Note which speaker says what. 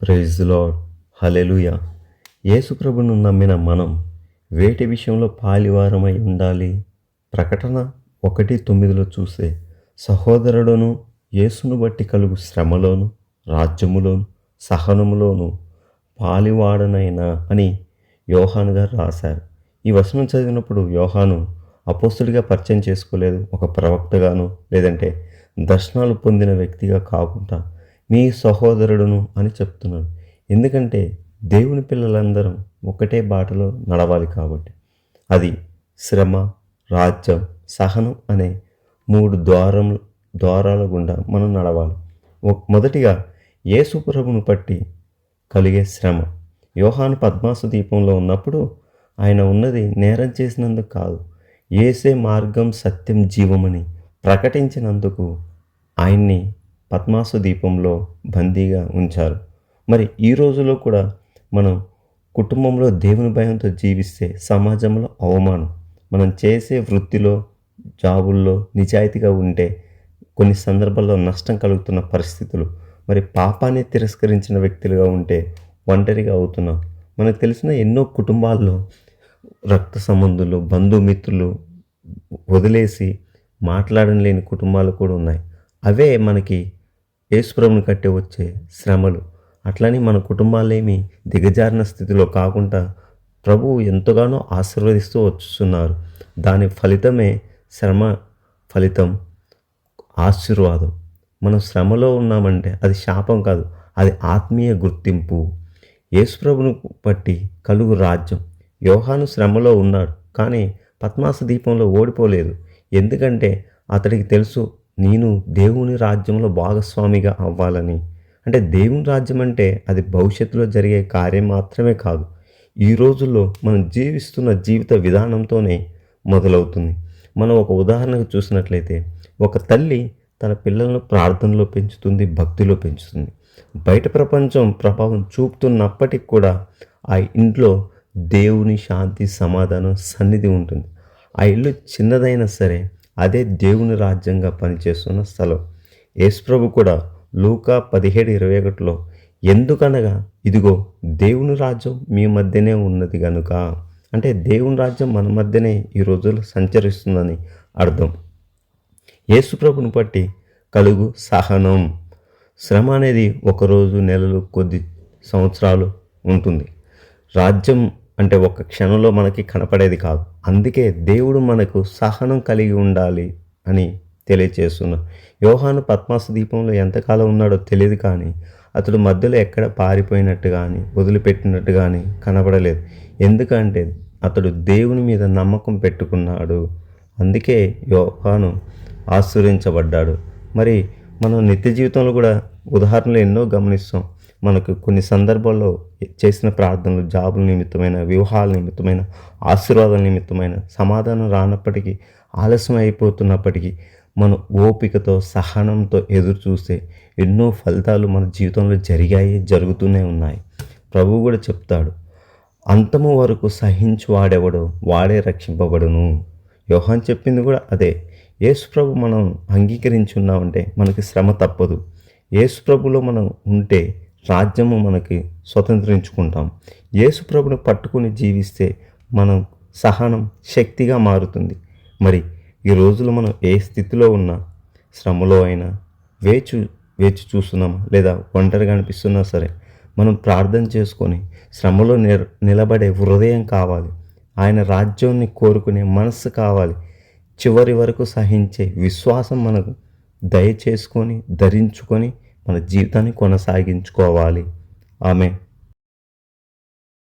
Speaker 1: Praise lord hallelujah యేసుప్రభును నమ్మిన మనం వేటి విషయంలో పాలివారమై ఉండాలి? ప్రకటన ఒకటి తొమ్మిదిలో చూసే సహోదరుడును యేసును బట్టి కలుగు శ్రమలోను రాజ్యములోను సహనములోను పాలివాడనైనా అని యోహాను గారు రాశారు. ఈ వచనం చదివినప్పుడు యోహాను అపోస్తుడిగా పరిచయం చేసుకోలేదు ఒక ప్రవక్తగాను లేదంటే దర్శనాలు పొందిన వ్యక్తిగా కాకుండా మీ సహోదరుడును అని చెప్తున్నాడు. ఎందుకంటే దేవుని పిల్లలందరం ఒకటే బాటలో నడవాలి కాబట్టి. అది శ్రమ రాజ్యం సహనం అనే మూడు ద్వారం ద్వారాల గుండా మనం నడవాలి. మొదటిగా యేసుప్రభును పట్టి కలిగే శ్రమ. యోహాను పద్మాసు దీపంలో ఉన్నప్పుడు ఆయన ఉన్నది నేరం చేసినందుకు కాదు ఏసే మార్గం సత్యం జీవమని ప్రకటించినందుకు ఆయన్ని పద్మాసు దీపంలో బందీగా ఉంచారు. మరి ఈ రోజులో కూడా మనం కుటుంబంలో దేవుని భయంతో జీవిస్తే సమాజంలో అవమానం. మనం చేసే వృత్తిలో జాబుల్లో నిజాయితీగా ఉంటే కొన్ని సందర్భాల్లో నష్టం కలుగుతున్న పరిస్థితులు. మరి పాపాన్ని తిరస్కరించిన వ్యక్తులుగా ఉంటే ఒంటరిగా అవుతున్నాం. మనకు తెలిసిన ఎన్నో కుటుంబాల్లో రక్త సంబంధులు బంధుమిత్రులు వదిలేసి మాట్లాడలేని కుటుంబాలు కూడా ఉన్నాయి. అవే మనకి యేసుప్రభుని కట్టే వచ్చే శ్రమలు. అట్లని మన కుటుంబాలేమి దిగజారిన స్థితిలో కాకుండా ప్రభువు ఎంతగానో ఆశీర్వదిస్తూ వచ్చుతున్నారు దాని ఫలితమే శ్రమ ఫలితం ఆశీర్వాదం. మనం శ్రమలో ఉన్నామంటే అది శాపం కాదు అది ఆత్మీయ గుర్తింపు. యేసుప్రభును బట్టి కలుగు రాజ్యం. యోహాను శ్రమలో ఉన్నాడు కానీ పద్మాస దీపంలో ఓడిపోలేదు. ఎందుకంటే అతడికి తెలుసు నేను దేవుని రాజ్యంలో భాగస్వామిగా అవ్వాలని. అంటే దేవుని రాజ్యం అంటే అది భవిష్యత్తులో జరిగే కార్యం మాత్రమే కాదు ఈ రోజుల్లో మనం జీవిస్తున్న జీవిత విధానంతోనే మొదలవుతుంది. మనం ఒక ఉదాహరణకు చూసినట్లయితే ఒక తల్లి తన పిల్లలను ప్రార్థనలో పెంచుతుంది భక్తిలో పెంచుతుంది. బయట ప్రపంచం ప్రభావం చూపుతున్నప్పటికి కూడా ఆ ఇంట్లో దేవుని శాంతి సమాధానం సన్నిధి ఉంటుంది. ఆ ఇల్లు చిన్నదైనా సరే అదే దేవుని రాజ్యంగా పనిచేస్తున్న స్థలం. యేసుప్రభు కూడా లూకా పదిహేడు ఇరవై ఒకటిలో ఎందుకనగా ఇదిగో దేవుని రాజ్యం మీ మధ్యనే ఉన్నది గనుక. అంటే దేవుని రాజ్యం మన మధ్యనే ఈ రోజుల్లో సంచరిస్తుందని అర్థం. యేసుప్రభుని బట్టి కలుగు సహనం. శ్రమ అనేది ఒకరోజు నెలలు కొద్ది సంవత్సరాలు ఉంటుంది. రాజ్యం అంటే ఒక క్షణంలో మనకి కనపడేది కాదు. అందుకే దేవుడు మనకు సహనం కలిగి ఉండాలి అని తెలియచేస్తున్నా యోహాను పద్మాస దీపంలో ఎంతకాలం ఉన్నాడో తెలియదు కానీ అతడు మధ్యలో ఎక్కడ పారిపోయినట్టు కానీ వదిలిపెట్టినట్టు కానీ కనబడలేదు. ఎందుకంటే అతడు దేవుని మీద నమ్మకం పెట్టుకున్నాడు. అందుకే యోహాను ఆశ్చర్యించబడ్డాడు మరి మనం నిత్య జీవితంలో కూడా ఉదాహరణలు ఎన్నో గమనిస్తాం. మనకు కొన్ని సందర్భాల్లో చేసిన ప్రార్థనలు జాబుల నిమిత్తమైన వివాహాల నిమిత్తమైన ఆశీర్వాదాల నిమిత్తమైన సమాధానం రానప్పటికీ ఆలస్యం అయిపోతున్నప్పటికీ మన ఓపికతో సహనంతో ఎదురు చూస్తే ఎన్నో ఫలితాలు మన జీవితంలో జరిగాయి జరుగుతూనే ఉన్నాయి. ప్రభువు కూడా చెప్తాడు అంతము వరకు సహించి వాడెవడో వాడే రక్షింపబడును. యోహాన్ చెప్పింది కూడా అదే యేసుప్రభు మనం అంగీకరించున్నామంటే మనకి శ్రమ తప్పదు. యేసుప్రభులో మనం ఉంటే రాజ్యము మనకి స్వతంత్రించుకుంటాం. యేసుప్రభుని పట్టుకుని జీవిస్తే మనం సహనం శక్తిగా మారుతుంది. మరి ఈ రోజులు మనం ఏ స్థితిలో ఉన్నా శ్రమలో అయినా వేచి వేచి చూస్తున్నామా? లేదా ఒంటరిగా అనిపిస్తున్నా సరే మనం ప్రార్థన చేసుకొని శ్రమలో నిర్ నిలబడే హృదయం కావాలి. ఆయన రాజ్యాన్ని కోరుకునే మనస్సు కావాలి. చివరి వరకు సహించే విశ్వాసం మనకు దయచేసుకొని ధరించుకొని మన జీవితాన్ని కొనసాగించుకోవాలి. ఆమె